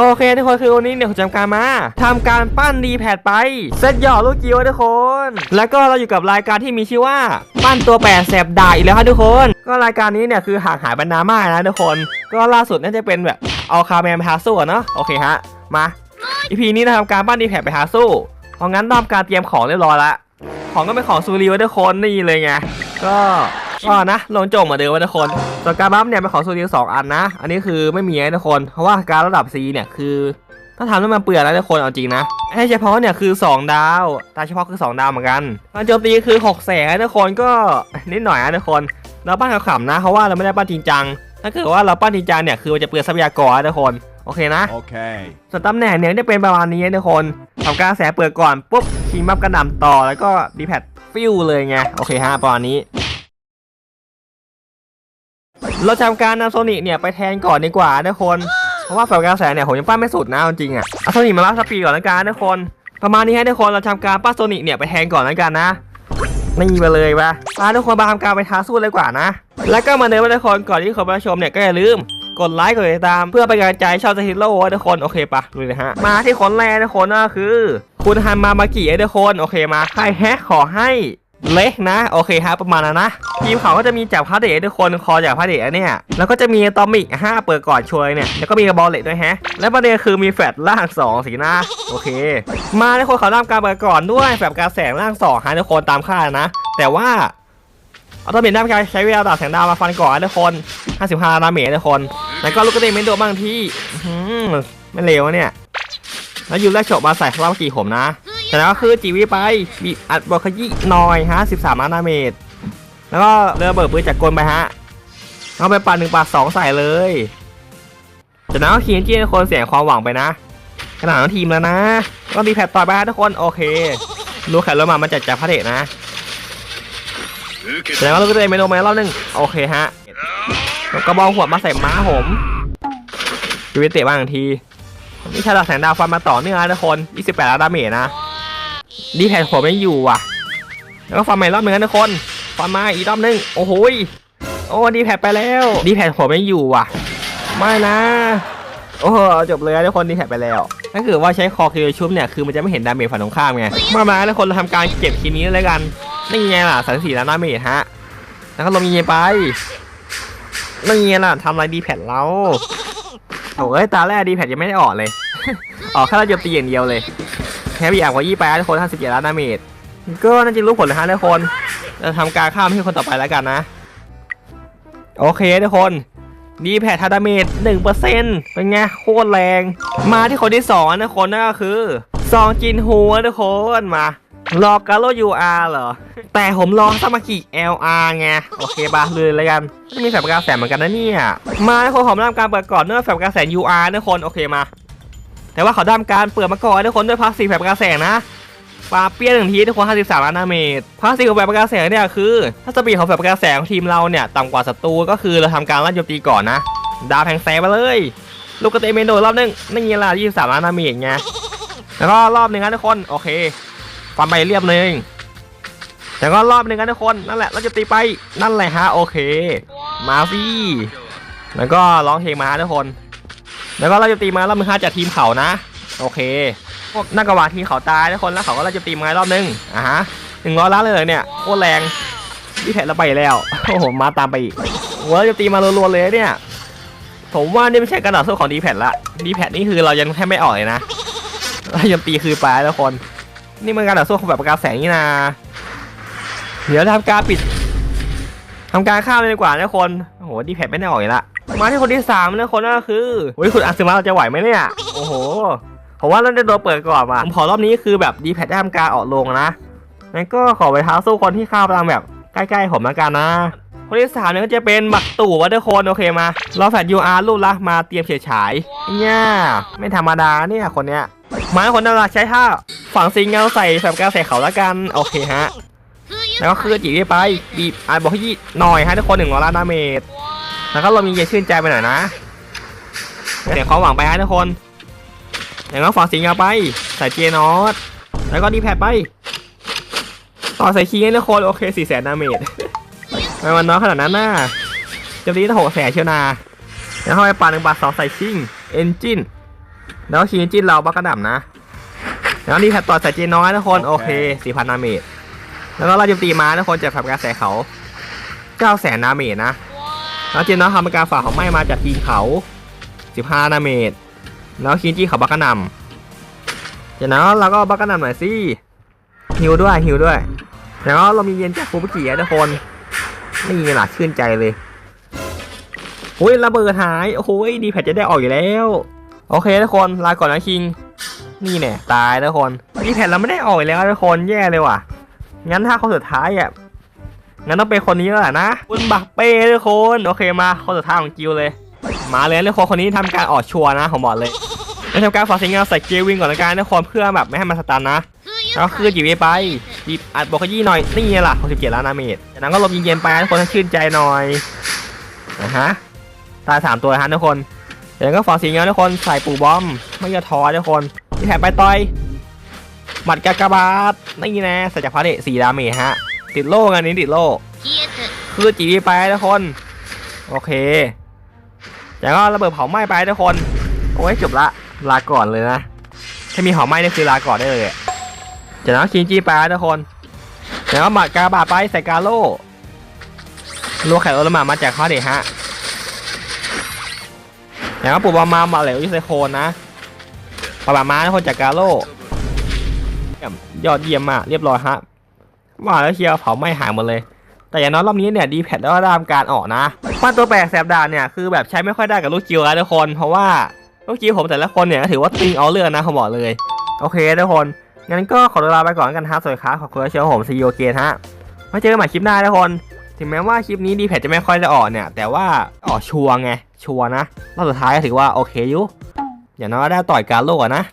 โอเคทุกคนคือวันนี้เนี่ยผมจำการมาทำการปั้นดีแพดไปเซตหย่อลูกจิ๋วทุกคน แล้วก็เราอยู่กับรายการที่มีชื่อว่าปั้นตัวแปดแสบด่าอีกแล้วครับทุกคน ก็รายการนี้เนี่ยคือห่างหายไปนามากนะทุกคน ก็ล่าสุดน่าจะเป็นแบบเอาคาแมนไปหาสู้เนาะโอเคฮะมาอีพีนี้เราทำการปั้นดีแพดไปหาสู้เพราะงั้นต้องการเตรียมของเรียบร้อยละของก็เป็นของซูรีว้ทุกคนนี่เลยไงก็ก็นะลงโจมเหมือนเดิมไว้ทุกคน ส่วนการบัฟเนี่ยเป็นของโซเดียสองอันนะ อันนี้คือไม่มีนะทุกคน เพราะว่าการระดับ C เนี่ยคือถ้าทำแล้วมันเปลือยแล้วทุกคนเอาจริงนะให้เฉพาะเนี่ยคือ 2 ดาว ตาเฉพาะคือ 2 ดาวเหมือนกันการโจมตีคือ6แสนทุกคนก็นิดหน่อยนะทุกคน เราปั้นขำๆนะ เพราะว่าเราไม่ได้ปั้นจริงจัง ถ้าเกิดว่าเราปั้นจริงจังเนี่ยคือมันจะเปลือยทรัพยากรนะทุกคน โอเคนะ Okay. ส่วนตำแหน่งเนี่ยจะเป็นประมาณนี้นะทุกคนทำการแสเปิดก่อนปุ๊บคีมับกระหน่ำต่อแล้วก็ดีแพดฟิวเลยไง โอเคฮะประมาณนี้ เราทำการนำโซนิเนี่ยไปแทนก่อนดีกว่าทุกคน เพราะว่าฝั่งกระแสเนี่ยผมยังปั้นไม่สุดนะจริงอะเอาโซนิมารับสปีดก่อนล้วกันทุกคน ประมาณนี้ให้ทุกคนเราทำการปั้นโซนิเนี่ยไปแทนก่อนล้วกันนะนี่ไปเลยปะมาทุกคนมาทำการไปท้าสู้เลยกว่านะ แล้วก็มาเดินมาทุกคนก่อนที่คนมาชมเนี่ยก็อย่าลืมกดไลค์กดติดตามเพื่อเป็นกำลังใจให้ชาวสฮิโร่ทุกคนโอเคปะดูเลยฮะ มาที่คนแรกทุกคนก็คือ คุณฮันมามากิทุกคนโอเคมาใครแฮกขอให้ เล็กนะ โอเคฮะประมาณนั้นนะทีมเขาก็จะมีจากพาเดทุกคนคอจากพาเดเนี่ย แล้วก็จะมีตอมิกห้าเปิดก่อนช่วยเนี่ย แล้วก็มีกระบอลเลตด้วยฮะ และประเด็นคือมีแฟลชล่างสองสีหน้า โอเค มาทุกคนเขาทำการเปิดก่อนด้วยแฟลชการแสงล่างสองฮะทุกคนตามค่าดนะ แต่ว่าเอาตัวเมนได้การใช้เวลาดาบแสงดาวมาฟันก่อนทุกคน 55ดาเมจทุกคน แล้วก็ลูกกระเด็นเมนโดบางที่ไม่เลวเนี่ย แล้วยูแรกโฉบมาใส่คาราบกี่ผมนะ แต่แล้วก็คือจีวีไปบีอัดบอลขยี้หน่อยฮะ13ดานเมจแล้วก็เรือเบิดปืนจากกลไปฮะเอาไปปัดหนึ่งปัดสองใส่เลยจากนั้นก็ขีนจี้ทุกคนเสียงความหวังไปนะขนาดทีมแล้วนะ ก็มีแพทต่อยไปฮะทุกคนโอเครู้แขนรถมามาจัดจากพระเดชนะแสดงว่าเราก็ได้เมนูมารอบหนึงโอเคฮะแล้วกระบองหัวมาใส่ม้าผมชีวิตเตะบ้างทีนี่ชาดาแสงดาวฟันมาต่อเนื่องนะทุกคน 28ล้านดาเมจนะ ดีแผ่นผมไม่อยู่ว่ะ แล้วก็ฟันใหม่รอบหนึงนะทุกคนฟันมาอีกรอบหนึง โอ้โหโอ้ดีแผ่นไปแล้ว ดีแผ่นผมไม่อยู่ว่ะ ไม่นะ โอ้โหจบเลยนะทุกคนดีแผ่นไปแล้วถ้าเกิดว่าใช้คอคิวชุบเนี่ยคือมันจะไม่เห็นดาเมจฝั่งตรงข้ามไง มามาทุกคนเราทำการเก็บทีนี้เลยกัน นี่ไงล่ะสามสี่ล้านดาเมจฮะ แล้วก็ลงยิงไปนี่ไงล่ะทำอะไรดีแพดเราโอ้ยตาแรกดีแพดยังไม่ได้ออกเลย ออกแค่เราจะตีอย่างเดียวเลย แค่พี่อ่างกว่ายี่แปดทุกคนห้าสิบเจ็ดล้านดาเมจก็น่าจะรู้ผลเลยฮะทุกคนจะทำการข้ามให้คนต่อไปแล้วกันนะ โอเคทุกคนดีแพดทาดาเมจหนึ่งเปอร์เซ็นต์เป็นไงโคตรแรง มาที่คนที่สองนะทุกคนนั่นก็คือซองจินฮูนะทุกคนมารอกาโลยูอาร์เหรอ แต่ผมลองสมากิ LR ไง โอเคบาเลยแล้วกันมีแฟลชประแสงเหมือนกันนะเนี่ย มาทุกคนผมทำการเปิดก่อนเนื่องแฟลชประแสง UR นะทุกคน โอเคมา แต่ว่าเขาทำการเปิดมาก่อนทุกคนด้วยพาสีแฟลชประกาแสงนะปาเปี้ยนหนึ่งทีทุกคน 53 ล้านดาเมจพาสีของแฟลชประกาแสงเนี่ยคือ ถ้าสปีดของแฟลชประกาแสงทีมเราเนี่ยต่ำกว่าศัตรูก็คือเราทำการลั่นโจมตีก่อนนะ ดาวแทงแซงไปเลย ลูกกระเตะเมนโดรอบนึงนี่ไงล่ะ23 ล้านดาเมจไงแล้วก็รอบหนึ่งนะทุกคนโอเคฟันไปเรียบเลยแล้วก็รอบหนึ่งนะทุกคนนั่นแหละเราจะตีไปนั่นแหละฮะโอเค มาสิแล้วก็ร้องเพลงมาทุกคน แล้วก็เราจะตีมารอบมือห้าจากทีมเขานะ โอเค พวกนักกวาดทีมเขาตายทุกคนแล้วเขาก็เราจะตีมารอบนึงอะฮะหนึ่งร้อยล้านเลยเนี่ยโคตรแรงที่แผลเราไปแล้วโอ้โหมาตามไปอีกเราจะตีมารัวๆเลยเนี่ยผมว่านี่ไม่ใช่การต่อสู้ของดีแพดละดีแพดนี่คือเรายังแทบไม่ออกเลยนะเรายังตีคือไปล้วทุกคน นี่มันการต่อสู้ของแบบประกาศแสงนี่นะเดี๋ยวทำการปิดทำการข้ามเลยดีกว่านะคนโอ้โหดีแพดไม่ได้ออกอีกละ มาที่คนที่สามนะคนก็คือโอ้ยคุณอัศมาเราจะไหวไหมเนี่ย โอ้โหผมว่าเราจะโดนเปิดก่อนว่ะผมขอรอบนี้คือแบบดีแพดได้ทำการออกลงนะงั้นก็ขอไปท้าสู้คนที่ข้ามพลังแบบใกล้ๆผมแล้วกันนะ คนที่สามเนี่ยก็จะเป็นบักตู่วัตเตอร์โคนโอเคมาเราแฟดยูอาร์รูปละมาเตรียมเฉยฉายเนี่ยไม่ธรรมดาเนี่ยคนเนี้ยมาคนน่ารักใช้ท่าฝั่งซิงเงาใส่แบบกาใส่เขาละกันโอเคฮะแล้วก็คือจีบไปบีบอ่าบอกให้ยี่หน่อยฮะทุกคนหนึ่งร้อยล้านดาเมจ แล้วก็เรามีเยชื่นใจไปหน่อยนะเสียความหวังไปฮะทุกคนแล้วก็ฝั่งสิงเอาไป ใส่เจนอสแล้วก็ดีแพดไป ต่อใส่คีย์ให้ทุกคนโอเคสี่แสนดาเมจทำไมมันน้อยขนาดนั้นน่ะจำนี้ต้องหกแสนเชียวนาแล้วเข้าไปปาหนึ่งบาทสองใส่ชิงเอนจินแล้วคีนจิ้นเราบักกระหน่ำนะ แล้วนี่แพตต่อใส่เจน้อยทุกคนโอเคสี่พันนาเมตรแล้วก็เราจมตีม้าทุกคนจะทำการใส่เขาเก้าแสนนาเมตรนะ แล้วเจน้อยทำการฝ่าของไหม้มาจากทีนเขาสิบห้านาเมตร แล้วคีนจี้เขาบักกะนำจากนั้นเราก็บักกะนำหน่อยสิฮิวด้วยฮิวด้วยแล้วเรามีเย็นจากฟูบุกิอะทุกคนนี่หล่ะชื่นใจเลยโอ้ยระเบิดหายโอ้โหดีแพทจะได้ออกอยู่แล้ว โอเคทุกคนลาก่อนนะคิง นี่แน่ตายทุกคนดีแพทเราไม่ได้ออกอีกแล้วทุกคนแย่เลยว่ะ งั้นถ้าคนสุดท้ายอะ งั้นต้องเป็นคนนี้แล้วแหละนะคุณบักเป้ทุกคนโอเคมาคนสุดท้ายของจิวเลย มาเลยทุกคนคนนี้ทำการออกชัวนะผมบอกเลยแล้วทำการฝากสิงเงาใส่เกวิงก่อนละกันทุกคนเพื่อแบบไม่ให้มันสตันนะก็คือจีบไปจีบอัดบอกขยี้หน่อยนี่ไงล่ะ67ล้านนาเมตรจากนั้นก็ลมเย็นๆไปทุกคนให้ชื่นใจหน่อยนะฮะตายสามตัวฮะทุกคนจากนั้นก็ฝากสีเงาทุกคนใส่ปูบอม ไม่ย่าท้อทุกคนที่แถบไปต่อยหมัดกากบาทนี่น่ใส่จากพาเดสี่ดาเมจฮะ ติดโล่งานนี้ติดโล่คือจีไปทุกคน โอเคแล้วก็ระเบิดเผาไหม้ไปทุกคน โอ้ยจบละลาก่อนเลยนะ ถ้ามีเผาไหม้นี่คือลาก่อนได้เลยจากนั้นคินจีไปทุกคนแล้วก็หมากาบาไปใส่กาโล่ลูกไข่โอลมามาจากข้อเด็ฮะแล้วก็ปูบามามาเหลวยูไซโคนนะปะบามาทุกคนจากกาโล่ยอดเยี่ยมมากเรียบร้อยฮะ ว่าแล้วเชียร์เผาไหม่หายหมดเลย แต่อย่างน้อยรอบนี้เนี่ยดีแพดแล้วก็ตามการออกนะว่าตัวแปลกแสบดานเนี่ยคือแบบใช้ไม่ค่อยได้กับลูกจิวแล้วทุกคนเพราะว่าลูกจิวผมแต่ละคนเนี่ยถือว่าติงเอาเรื่องนะผมบอกเลย โอเคทุกคนงั้นก็ขอลาไปก่อนกันฮะสวัสดีครับขอบคุณเชียร์ผมซีโอเกนฮะมาเจอกันใหม่คลิปหน้าทุกคนถึงแม้ว่าคลิปนี้ดีแพทจะไม่ค่อยจะออกเนี่ย แต่ว่าออกชัวร์ไงชัวร์นะรอบสุดท้ายก็ถือว่าโอเคอยู่อย่างน้อยได้ต่อยการโลกอะนะ